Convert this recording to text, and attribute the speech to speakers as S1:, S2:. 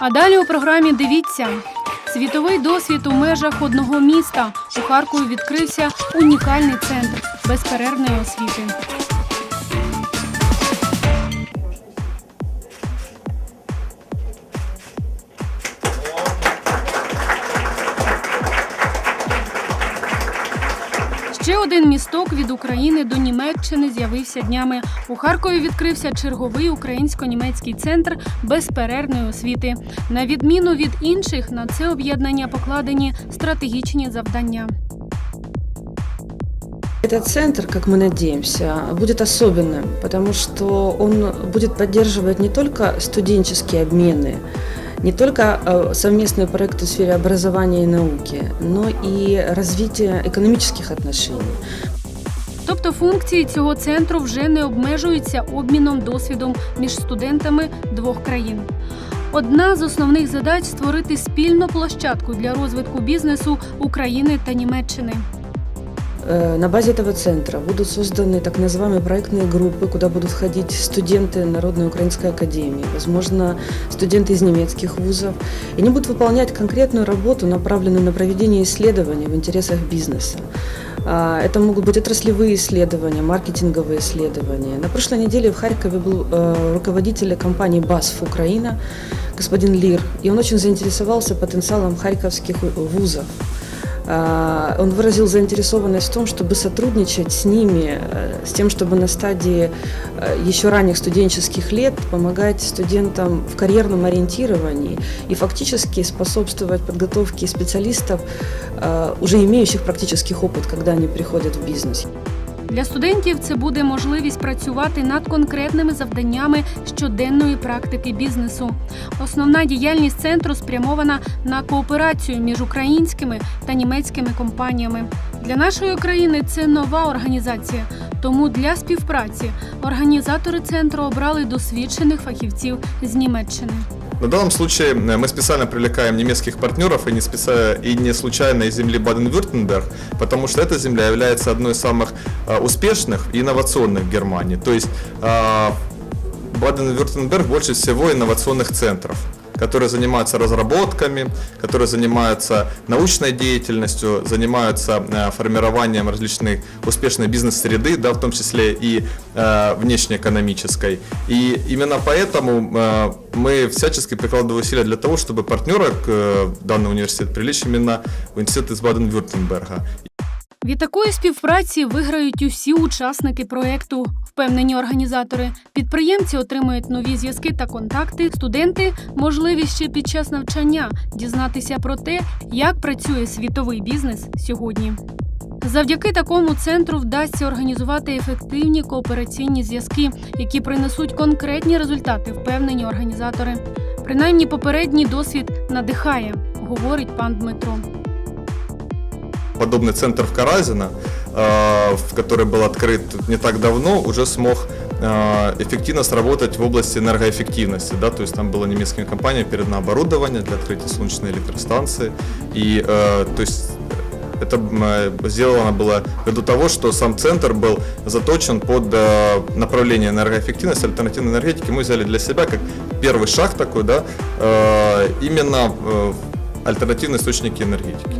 S1: А далі у програмі дивіться. Світовий досвід у межах одного міста. У Харкові відкрився унікальний центр безперервної освіти. Ще один місток від України до Німеччини з'явився днями. У Харкові відкрився черговий українсько-німецький центр безперервної освіти. На відміну від інших, на це об'єднання покладені стратегічні завдання.
S2: Этот центр, как мы надеемся, будет особенным, потому что он будет поддерживать не только студенческие обмены, не только э, совместные проекты в сфере образования и науки, но и развитие экономических отношений.
S1: Тобто функції цього центру вже не обмежуються обміном досвідом між студентами двох країн. Одна з основних задач створити спільну площадку для розвитку бізнесу України та Німеччини.
S2: Э, На базе этого центра будут созданы так называемые проектные группы, куда будут входить студенты Народной украинской академии, возможно, студенты из немецких вузов. И они будут выполнять конкретную работу, направленную на проведение исследований в интересах бизнеса. А, Это могут быть отраслевые исследования, маркетинговые исследования. На прошлой неделе в Харькове был э, руководитель компании «БАСФ Украина», господин Лир, и он очень заинтересовался потенциалом харьковских вузов. А, Он выразил заинтересованность в том, чтобы сотрудничать с ними, э, с тем, чтобы на стадии э, еще ранних студенческих лет помогать студентам в карьерном ориентировании и фактически способствовать подготовке специалистов, э, уже имеющих практический опыт, когда они приходят в бизнес.
S1: Для студентів це буде можливість працювати над конкретними завданнями щоденної практики бізнесу. Основна діяльність центру спрямована на кооперацію між українськими та німецькими компаніями. Для нашої країни це нова організація. Тому для співпраці організатори центру обрали досвідчених фахівців з Німеччини.
S3: На данном случае э, мы специально привлекаем немецких партнеров и не, специ... и не случайно из земли Баден-Вюртемберг, потому что эта земля является одной из самых э, успешных и инновационных в Германии. То есть э, Баден-Вюртемберг больше всего инновационных центров которые занимаются разработками, которые занимаются научной деятельностью, занимаются э, формированием различных успешной бизнес-среды, да, в том числе и э, внешнеэкономической. И именно поэтому э, мы всячески прикладываем усилия для того, чтобы партнера к э, в данный университет привлечь именно в институт из Баден-Вюртемберга.
S1: Від такої співпраці виграють усі учасники проекту, впевнені організатори. Підприємці отримують нові зв'язки та контакти. Студенти можливість ще під час навчання дізнатися про те, як працює світовий бізнес сьогодні. Завдяки такому центру вдасться організувати ефективні коопераційні зв'язки, які принесуть конкретні результати, впевнені організатори. Принаймні, попередній досвід надихає, говорить пан Дмитро.
S3: Подобный центр в Каразино, в который был открыт не так давно, уже смог э, эффективно сработать в области энергоэффективности. Да? То есть там было немецкими компаниями передано оборудование для открытия солнечной электростанции. И э, то есть это э, сделано было ввиду того, что сам центр был заточен под э, направление энергоэффективности, альтернативной энергетики. Мы взяли для себя как первый шаг такой, да, э, именно э, альтернативные источники энергетики.